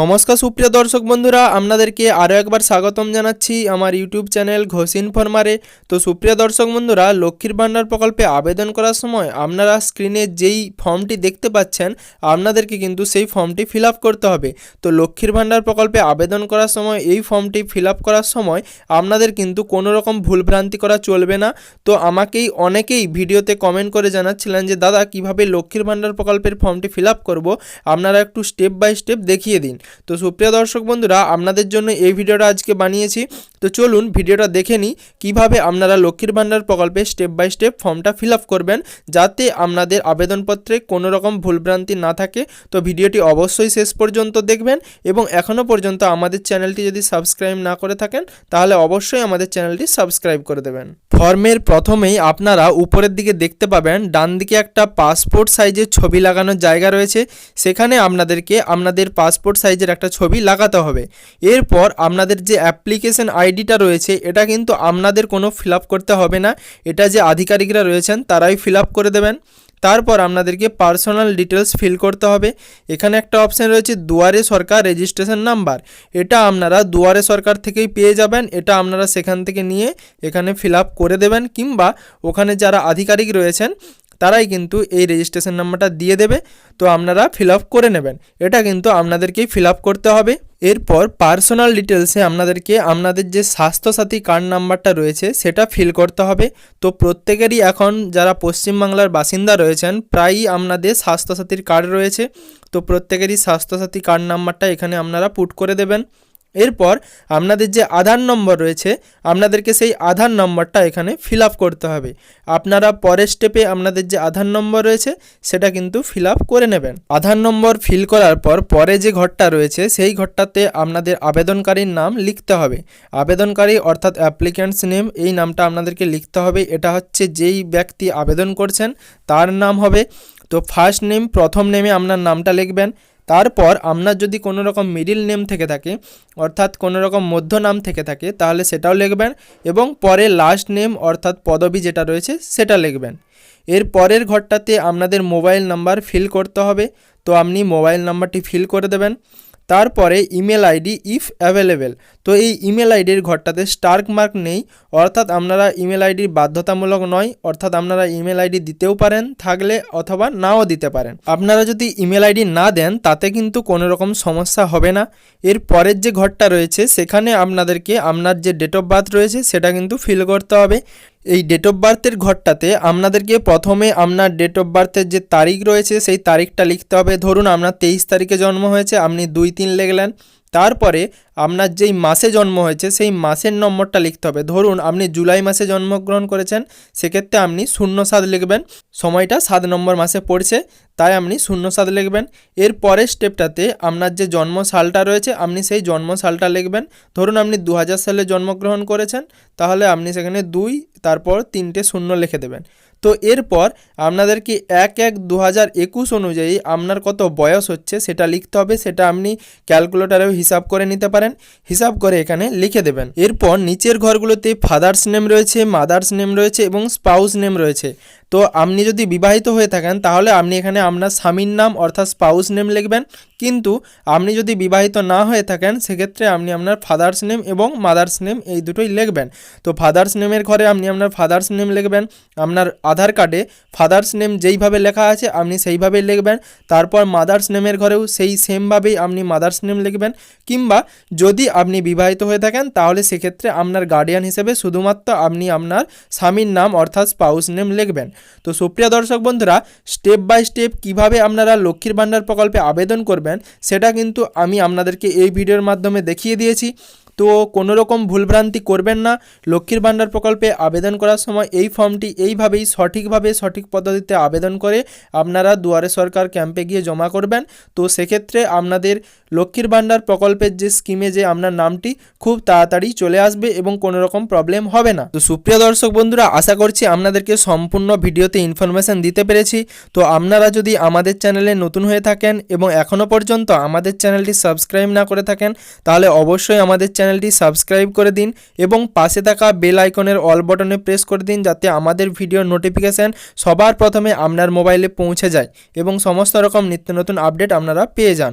নমস্কার, সুপ্রিয় দর্শক বন্ধুরা, আপনাদেরকে আরও একবার স্বাগতম জানাচ্ছি আমার ইউটিউব চ্যানেল ঘোষ ইনফরমারে তো সুপ্রিয় দর্শক বন্ধুরা, লক্ষ্মীর ভাণ্ডার প্রকল্পে আবেদন করার সময় আপনারা স্ক্রিনে যেই ফর্মটি দেখতে পাচ্ছেন, আপনাদেরকে কিন্তু সেই ফর্মটি ফিল করতে হবে। তো লক্ষ্মীর ভাণ্ডার প্রকল্পে আবেদন করার সময়, এই ফর্মটি ফিল করার সময় আপনাদের কিন্তু কোনো রকম ভুলভ্রান্তি করা চলবে না। তো আমাকেই অনেকেই ভিডিওতে কমেন্ট করে জানাচ্ছিলেন যে, দাদা, কীভাবে লক্ষ্মীর ভাণ্ডার প্রকল্পের ফর্মটি ফিল করব? আপনারা একটু স্টেপ বাই স্টেপ দেখিয়ে দিন। তো সুপ্রিয় দর্শক বন্ধুরা, আপনাদের জন্য এই ভিডিওটা আজকে বানিয়েছি। তো চলুন ভিডিওটা দেখে নিই কীভাবে আপনারা লক্ষ্মীর ভাণ্ডার প্রকল্পে স্টেপ বাই স্টেপ ফর্মটা ফিল করবেন যাতে আপনাদের আবেদনপত্রে কোনো রকম ভুলভ্রান্তি না থাকে। তো ভিডিওটি অবশ্যই শেষ পর্যন্ত দেখবেন এবং এখনও পর্যন্ত আমাদের চ্যানেলটি যদি সাবস্ক্রাইব না করে থাকেন, তাহলে অবশ্যই আমাদের চ্যানেলটি সাবস্ক্রাইব করে দেবেন। ফর্মের প্রথমেই আপনারা উপরের দিকে দেখতে পাবেন ডান দিকে একটা পাসপোর্ট সাইজের ছবি লাগানোর জায়গা রয়েছে। সেখানে আপনাদেরকে আপনাদের পাসপোর্ট সাইজের একটা ছবি লাগাতে হবে। এরপর আপনাদের যে অ্যাপ্লিকেশন আইডিটা রয়েছে, এটা কিন্তু আপনাদের কোনো ফিল করতে হবে না। এটা যে আধিকারিকরা রয়েছেন, তারাই ফিল করে দেবেন। তারপর আপনাদেরকে পার্সোনাল ডিটেলস ফিল করতে হবে। এখানে একটা অপশান রয়েছে, দুয়ারে সরকার রেজিস্ট্রেশন নাম্বার এটা আপনারা দুয়ারে সরকার থেকেই পেয়ে যাবেন। এটা আপনারা সেখান থেকে নিয়ে এখানে ফিল করে দেবেন, কিংবা ওখানে যারা আধিকারিক রয়েছেন তারাই কিন্তু এই রেজিস্ট্রেশন নাম্বারটা দিয়ে দেবে। তো আপনারা ফিল করে নেবেন। এটা কিন্তু আপনাদেরকেই ফিল করতে হবে। এরপর পার্সোনাল ডিটেলসে আপনাদেরকে আপনাদের যে স্বাস্থ্যসাথী কার্ড নাম্বারটা রয়েছে, সেটা ফিল করতে হবে। তো প্রত্যেকেরই এখন যারা পশ্চিমবাংলার বাসিন্দা রয়েছেন, প্রায়ই আপনাদের স্বাস্থ্যসাথীর কার্ড রয়েছে। তো প্রত্যেকেরই স্বাস্থ্যসাথী কার্ড নাম্বারটা এখানে আপনারা পুট করে দেবেন। এরপর আপনাদের যে আধার নম্বর রয়েছে, আপনাদেরকে সেই আধার নম্বরটা এখানে ফিল করতে হবে। আপনারা পরের স্টেপে আপনাদের যে আধার নম্বর রয়েছে, সেটা কিন্তু ফিল করে নেবেন। আধার নম্বর ফিল করার পর পরে যে ঘরটা রয়েছে, সেই ঘরটাতে আপনাদের আবেদনকারীর নাম লিখতে হবে। আবেদনকারী অর্থাৎ অ্যাপ্লিক্যান্টস নেম এই নামটা আপনাদেরকে লিখতে হবে। এটা হচ্ছে যেই ব্যক্তি আবেদন করছেন, তার নাম হবে। তো ফার্স্ট নেম প্রথম নেমে আপনার নামটা লিখবেন। তারপর আপনার যদি কোনো রকম মিডিল নেম থেকে থাকে, অর্থাৎ কোনো রকম মধ্য নাম থেকে থাকে, তাহলে সেটাও লিখবেন এবং পরে লাস্ট নেম অর্থাৎ পদবি যেটা রয়েছে, সেটা লিখবেন। এর পরের ঘরটাতে আপনাদের মোবাইল নাম্বার ফিল করতে হবে। তো আপনি মোবাইল নাম্বারটি ফিল করে দেবেন। তারপরে ইমেল আইডি ইফ অ্যাভেলেবেল। তো এই ইমেল আইডির ঘরটাতে স্টার্ক মার্ক নেই, অর্থাৎ আপনারা ইমেল আইডি বাধ্যতামূলক নয়, অর্থাৎ আপনারা ইমেল আইডি দিতেও পারেন, থাকলে অথবা নাও দিতে পারেন। আপনারা যদি ইমেল আইডি না দেন, তাতে কিন্তু কোনো রকম সমস্যা হবে না। এর পরের যে ঘরটা রয়েছে, সেখানে আপনাদেরকে আপনার যে ডেট অফ বার্থ রয়েছে, সেটা কিন্তু ফিল করতে হবে। এই ডেট অফ বার্থের ঘরটাতে আপনাদেরকে প্রথমে আপনার ডেট অফ বার্থের যে তারিখ রয়েছে, সেই তারিখটা লিখতে হবে। ধরুন আপনার তেইশ তারিখে জন্ম হয়েছে, আপনি দুই তিন লিখলেন। তারপরে আপনার যেই মাসে জন্ম হয়েছে, সেই মাসের নম্বরটা লিখতে হবে। ধরুন, আপনি জুলাই মাসে জন্মগ্রহণ করেছেন, সেক্ষেত্রে আপনি শূন্য সাত লিখবেন। সময়টা সাত নম্বর মাসে পড়ছে, তাই আপনি শূন্য সাত লিখবেন। এর পরের স্টেপটাতে আপনার যে জন্ম সালটা রয়েছে, আপনি সেই জন্ম সালটা লিখবেন। ধরুন, আপনি দু হাজার সালে জন্মগ্রহণ করেছেন, তাহলে আপনি সেখানে দুই, তারপর তিনটে শূন্য লিখে দেবেন। তো এরপর আপনাদেরকে এক এক দু হাজার একুশ অনুযায়ী আপনার কত বয়স হচ্ছে সেটা লিখতে হবে, সেটা আপনি ক্যালকুলেটারেও হিসাব করে নিতে পারেন। হিসাব করে এখানে লিখে দেবেন। এরপর নিচের ঘরগুলোতে ফাদার্স নেম রয়েছে, মাদার্স নেম রয়েছে এবং স্পাউস নেম রয়েছে। তো আপনি যদি বিবাহিত হয়ে থাকেন, তাহলে আপনি এখানে আপনার স্বামীর নাম অর্থাৎ স্পাউস নেম লিখবেন। কিন্তু আপনি যদি বিবাহিত না হয়ে থাকেন, সেক্ষেত্রে আপনি আপনার ফাদার্স নেম এবং মাদার্স নেম এই দুটোই লিখবেন। তো ফাদার্স নেমের ঘরে আপনি আপনার ফাদার্স নেম লিখবেন। আপনার আধার কার্ডে ফাদার্স নেম যেইভাবে লেখা আছে, আপনি সেইভাবেই লিখবেন। তারপর মাদার্স নেমের ঘরেও সেই সেমভাবেই আপনি মাদার্স নেম লিখবেন। কিংবা যদি আপনি বিবাহিত হয়ে থাকেন, তাহলে সেক্ষেত্রে আপনার গার্ডিয়ান হিসেবে শুধুমাত্র আপনি আপনার স্বামীর নাম অর্থাৎ স্পাউস নেম লিখবেন। তো সুপ্রিয় দর্শক বন্ধুরা স্টেপ বাই স্টেপ কীভাবে আপনারা লক্ষ্মীর ভাণ্ডার প্রকল্পে আবেদন করবেন, সেটা কিন্তু আমি আপনাদেরকে এই ভিডিওর মাধ্যমে দেখিয়ে দিয়েছি। তো কোনো রকম ভুলভ্রান্তি করবেন না। লক্ষ্মীর ভাণ্ডার প্রকল্পে আবেদন করার সময় এই ফর্মটি এইভাবেই সঠিকভাবে সঠিক পদ্ধতিতে আবেদন করে আপনারা দুয়ারে সরকার ক্যাম্পে গিয়ে জমা করবেন। তো সেক্ষেত্রে আপনাদের লক্ষ্মীর ভাণ্ডার প্রকল্পের যে স্কিমে যে আপনার নামটি খুব তাড়াতাড়ি চলে আসবে এবং কোনো রকম প্রবলেম হবে না। তো সুপ্রিয় দর্শক বন্ধুরা, আশা করছি আপনাদেরকে সম্পূর্ণ ভিডিওতে ইনফরমেশান দিতে পেরেছি। তো আপনারা যদি আমাদের চ্যানেলে নতুন হয়ে থাকেন এবং এখনও পর্যন্ত আমাদের চ্যানেলটি সাবস্ক্রাইব না করে থাকেন, তাহলে অবশ্যই আমাদের চ্যানেলটি সাবস্ক্রাইব করে দিন এবং পাশে থাকা বেল আইকনের অল বটনে প্রেস করে দিন যাতে আমাদের ভিডিও নোটিফিকেশান সবার প্রথমে আপনার মোবাইলে পৌঁছে যায় এবং সমস্ত রকম নিত্য নতুন আপডেট আপনারা পেয়ে যান।